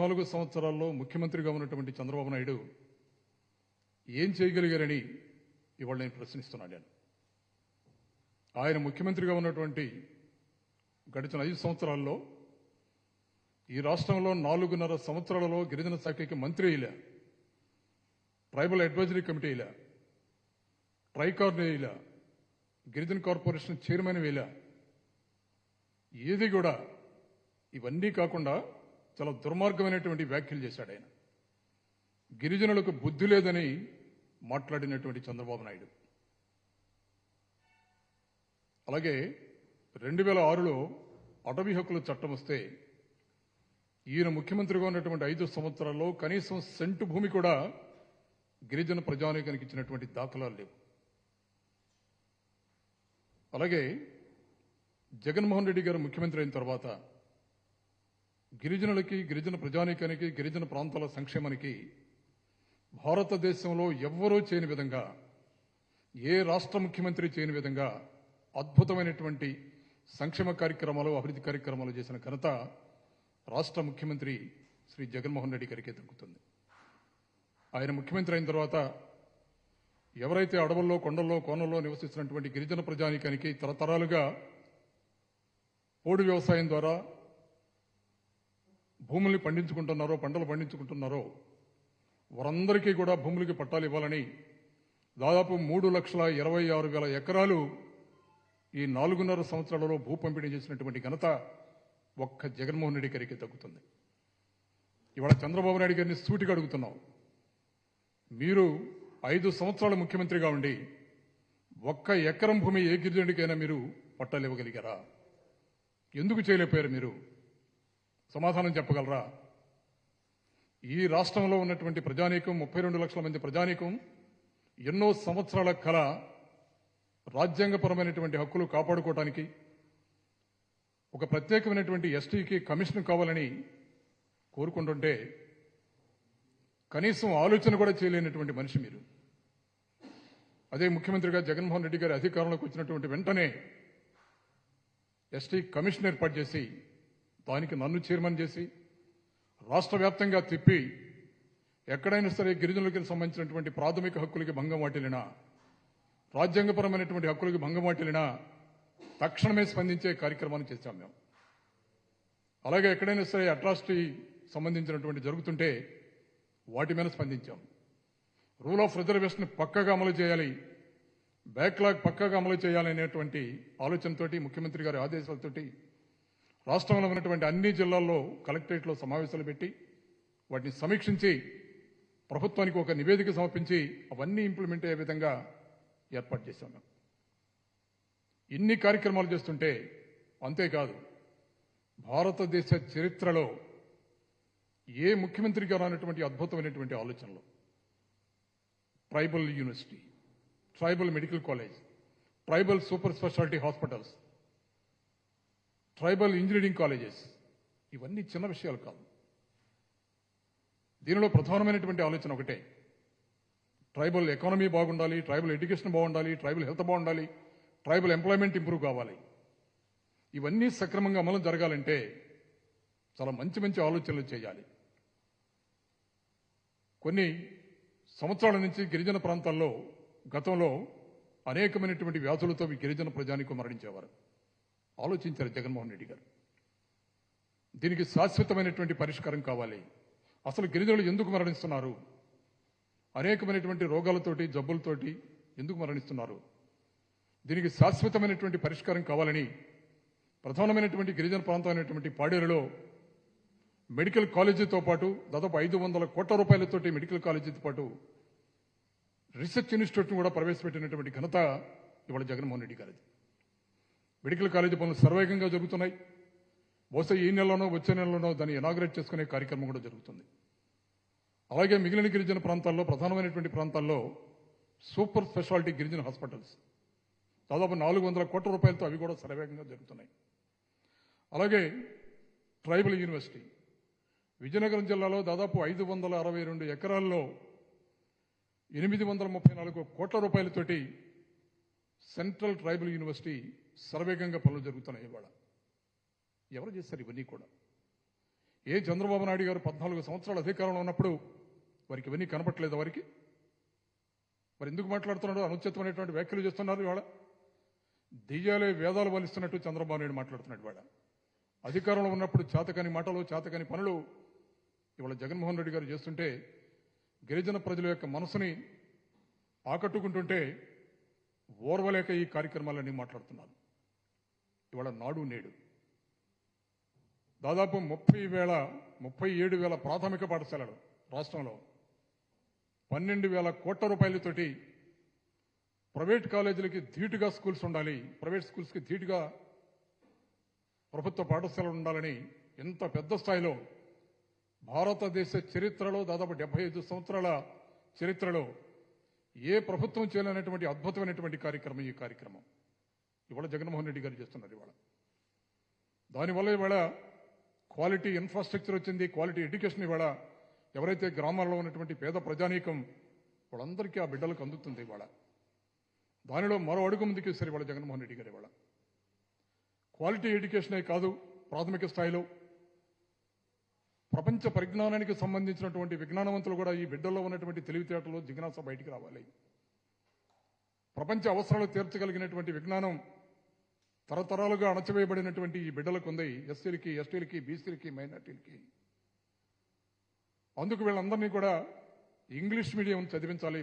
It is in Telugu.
పద్నాలుగు సంవత్సరాల్లో ముఖ్యమంత్రిగా ఉన్నటువంటి చంద్రబాబు నాయుడు ఏం చేయగలిగారని ఇవాళ నేను ప్రశ్నిస్తున్నాను నేను. ఆయన ముఖ్యమంత్రిగా ఉన్నటువంటి గడిచిన ఐదు సంవత్సరాల్లో ఈ రాష్ట్రంలో నాలుగున్నర సంవత్సరాలలో గిరిజన శాఖకి మంత్రి ఇలా ట్రైబల్ అడ్వైజరీ కమిటీ ఇలా ట్రైకార్న్ ఇలా గిరిజన కార్పొరేషన్ చైర్మన్ వేలా ఏది కూడా ఇవన్నీ కాకుండా చాలా దుర్మార్గమైనటువంటి వ్యాఖ్యలు చేశాడు ఆయన. గిరిజనులకు బుద్ధి లేదని మాట్లాడినటువంటి చంద్రబాబు నాయుడు. అలాగే రెండు వేల ఆరులో అటవీ హక్కుల చట్టం వస్తే ఈయన ముఖ్యమంత్రిగా ఉన్నటువంటి ఐదు సంవత్సరాల్లో కనీసం సెంటు భూమి కూడా గిరిజన ప్రజానీకానికి ఇచ్చినటువంటి దాఖలాలు లేవు. అలాగే జగన్మోహన్ రెడ్డి గారు ముఖ్యమంత్రి అయిన తర్వాత గిరిజనులకి గిరిజన ప్రజానీకానికి గిరిజన ప్రాంతాల సంక్షేమానికి భారతదేశంలో ఎవ్వరూ చేయని విధంగా ఏ రాష్ట్ర ముఖ్యమంత్రి చేయని విధంగా అద్భుతమైనటువంటి సంక్షేమ కార్యక్రమాలు అభివృద్ధి కార్యక్రమాలు చేసిన ఘనత రాష్ట్ర ముఖ్యమంత్రి శ్రీ జగన్మోహన్ రెడ్డి గారికి దక్కుతుంది. ఆయన ముఖ్యమంత్రి అయిన తర్వాత ఎవరైతే అడవుల్లో కొండల్లో కోనల్లో నివసిస్తున్నటువంటి గిరిజన ప్రజానీకానికి తరతరాలుగా పోడు వ్యవసాయం ద్వారా భూముల్ని పండించుకుంటున్నారో పంటలు పండించుకుంటున్నారో వారందరికీ కూడా భూములకి పట్టాలు ఇవ్వాలని దాదాపు మూడు లక్షల ఇరవై ఆరు వేల ఎకరాలు ఈ నాలుగున్నర సంవత్సరాలలో భూ పంపిణీ చేసినటువంటి ఘనత ఒక్క జగన్మోహన్ రెడ్డి గారికి తగ్గుతుంది ఇవాళ చంద్రబాబు నాయుడు గారిని సూటిగా అడుగుతున్నాం. మీరు ఐదు సంవత్సరాల ముఖ్యమంత్రిగా ఉండి ఒక్క ఎకరం భూమి ఏ గిరిజనుడికైనా మీరు పట్టాలు ఇవ్వగలిగారా? ఎందుకు చేయలేకపోయారు మీరు? సమాధానం చెప్పగలరా? ఈ రాష్ట్రంలో ఉన్నటువంటి ప్రజానీకం ముప్పై రెండు లక్షల మంది ప్రజానీకం ఎన్నో సంవత్సరాల కల రాజ్యాంగపరమైనటువంటి హక్కులు కాపాడుకోవటానికి ఒక ప్రత్యేకమైనటువంటి ఎస్టీకి కమిషన్ కావాలని కోరుకుంటుంటే కనీసం ఆలోచన కూడా చేయలేనటువంటి మనిషి మీరు. అదే ముఖ్యమంత్రిగా జగన్మోహన్ రెడ్డి గారి అధికారంలోకి వచ్చినటువంటి వెంటనే ఎస్టీ కమిషన్ ఏర్పాటు చేసి దానికి నన్ను చైర్మన్ చేసి రాష్ట్ర వ్యాప్తంగా తిప్పి ఎక్కడైనా సరే గిరిజనులకి సంబంధించినటువంటి ప్రాథమిక హక్కులకి భంగం వాటిల్లినా రాజ్యాంగపరమైనటువంటి హక్కులకి భంగం వాటిల్లినా తక్షణమే స్పందించే కార్యక్రమాన్ని చేశాం మేము. అలాగే ఎక్కడైనా సరే అట్రాసిటీ సంబంధించినటువంటి జరుగుతుంటే వాటి మీద స్పందించాం. రూల్ ఆఫ్ రిజర్వేషన్ పక్కగా అమలు చేయాలి బ్యాక్లాగ్ పక్కగా అమలు చేయాలనేటువంటి ఆలోచనతోటి ముఖ్యమంత్రి గారి ఆదేశాలతోటి రాష్ట్రంలో ఉన్నటువంటి అన్ని జిల్లాల్లో కలెక్టరేట్లో సమావేశాలు పెట్టి వాటిని సమీక్షించి ప్రభుత్వానికి ఒక నివేదిక సమర్పించి అవన్నీ ఇంప్లిమెంట్ అయ్యే విధంగా ఏర్పాటు చేశాం ఇన్ని కార్యక్రమాలు చేస్తుంటే అంతేకాదు భారతదేశ చరిత్రలో ఏ ముఖ్యమంత్రికి రానటువంటి అద్భుతమైనటువంటి ఆలోచనలు. Tribal university tribal medical college tribal super speciality hospitals tribal engineering colleges. ఇవన్నీ చిన్న విషయాలు కాదు. దీనిలో ప్రధానమైనటువంటి ఆలోచన ఒకటే. ట్రైబల్ ఎకానమీ బాగుండాలి ట్రైబల్ ఎడ్యుకేషన్ బాగుండాలి ట్రైబల్ హెల్త్ బాగుండాలి ట్రైబల్ ఎంప్లాయ్మెంట్ ఇంప్రూవ్ కావాలి. ఇవన్నీ సక్రమంగా అమలు జరగాలంటే చాలా మంచి మంచి ఆలోచనలు చేయాలి. కొన్ని సంవత్సరాల నుంచి గిరిజన ప్రాంతాల్లో గతంలో అనేకమైనటువంటి వ్యాధులతో గిరిజన ప్రజానికి మరణించేవారు. ఆలోచించారు జగన్మోహన్ రెడ్డి గారు. దీనికి శాశ్వతమైనటువంటి పరిష్కారం కావాలి. అసలు గిరిజనులు ఎందుకు మరణిస్తున్నారు? అనేకమైనటువంటి రోగాలతోటి జబ్బులతోటి ఎందుకు మరణిస్తున్నారు? దీనికి శాశ్వతమైనటువంటి పరిష్కారం కావాలని ప్రధానమైనటువంటి గిరిజన ప్రాంతం అయినటువంటి పాడేరులో మెడికల్ కాలేజీతో పాటు దాదాపు ఐదు వందల కోట్ల రూపాయలతోటి మెడికల్ కాలేజీతో పాటు రీసెర్చ్ ఇన్స్టిట్యూట్ను కూడా ప్రవేశపెట్టినటువంటి ఘనత ఇవాళ జగన్మోహన్ రెడ్డి గారిది. మెడికల్ కాలేజీ పనులు సర్వేగంగా జరుగుతున్నాయి. బహుశా ఈ నెలలోనో వచ్చే నెలలోనో దాన్ని ఇనాగ్రేట్ చేసుకునే కార్యక్రమం కూడా జరుగుతుంది. అలాగే మిగిలిన గిరిజన ప్రాంతాల్లో ప్రధానమైనటువంటి ప్రాంతాల్లో సూపర్ స్పెషాలిటీ గిరిజన హాస్పిటల్స్. దాదాపు నాలుగు వందల కోట్ల రూపాయలతో అవి కూడా సర్వేగంగా జరుగుతున్నాయి. అలాగే ట్రైబల్ యూనివర్సిటీ. విజయనగరం జిల్లాలో దాదాపు ఐదు వందల అరవై రెండు ఎకరాల్లో ఎనిమిది వందల ముప్పై నాలుగు కోట్ల రూపాయలతోటి సెంట్రల్ ట్రైబల్ యూనివర్సిటీ శరవేగంగా పనులు జరుగుతున్నాయి ఇవాళ. ఎవరు చేశారు ఇవన్నీ కూడా? ఏ చంద్రబాబు నాయుడు గారు పద్నాలుగు సంవత్సరాల అధికారంలో ఉన్నప్పుడు వారికి ఇవన్నీ కనపట్లేదు వారికి? మరి ఎందుకు మాట్లాడుతున్నాడు? అనుచితమైనటువంటి వ్యాఖ్యలు చేస్తున్నారు ఇవాళ. దెయ్యాలే వేదాలు వలిస్తున్నట్టు చంద్రబాబు నాయుడు మాట్లాడుతున్నాడు ఇవాళ. అధికారంలో ఉన్నప్పుడు చేతకాని మాటలు చేతకాని పనులు ఇవాళ జగన్మోహన్ రెడ్డి గారు చేస్తుంటే గిరిజన ప్రజల యొక్క మనసుని ఆకట్టుకుంటుంటే ఓర్వలేక ఈ కార్యక్రమాలన్నీ మాట్లాడుతున్నారు. ఇవాళ నాడు నేడు. దాదాపు ముప్పై వేల ముప్పై ఏడు వేల ప్రాథమిక పాఠశాలలు రాష్ట్రంలో పన్నెండు వేల కోట్ల రూపాయలతోటి ప్రైవేట్ కాలేజీలకి ధీటుగా స్కూల్స్ ఉండాలి ప్రైవేట్ స్కూల్స్కి ధీటుగా ప్రభుత్వ పాఠశాలలు ఉండాలని ఎంత పెద్ద స్థాయిలో భారతదేశ చరిత్రలో దాదాపు డెబ్బై ఐదు సంవత్సరాల చరిత్రలో ఏ ప్రభుత్వం చేయాలనేటువంటి అద్భుతమైనటువంటి కార్యక్రమం ఈ కార్యక్రమం. ఇవాళ జగన్మోహన్ రెడ్డి గారు చేస్తున్నారు ఇవాళ. దానివల్ల ఇవాళ క్వాలిటీ ఇన్ఫ్రాస్ట్రక్చర్ వచ్చింది క్వాలిటీ ఎడ్యుకేషన్ ఇవాళ ఎవరైతే గ్రామాల్లో ఉన్నటువంటి పేద ప్రజానీకం వాళ్ళందరికీ ఆ బిడ్డలకు అందుతుంది ఇవాళ. దానిలో మరో అడుగు ముందుకు వేశారు ఇవాళ జగన్మోహన్ రెడ్డి గారు ఇవాళ. క్వాలిటీ ఎడ్యుకేషనే కాదు ప్రాథమిక స్థాయిలో. ప్రపంచ పరిజ్ఞానానికి సంబంధించినటువంటి విజ్ఞానవంతులు కూడా ఈ బిడ్డల్లో ఉన్నటువంటి తెలివితేటలు జిజ్ఞాస బయటికి రావాలి. ప్రపంచ అవసరాలు తీర్చగలిగినటువంటి విజ్ఞానం తరతరాలుగా అణచివేయబడినటువంటి ఈ బిడ్డలకు ఉంది ఎస్సీలకి ఎస్టీలకి బీసీలకి మైనార్టీలకి. అందుకు వీళ్ళందరినీ కూడా ఇంగ్లీష్ మీడియం చదివించాలి.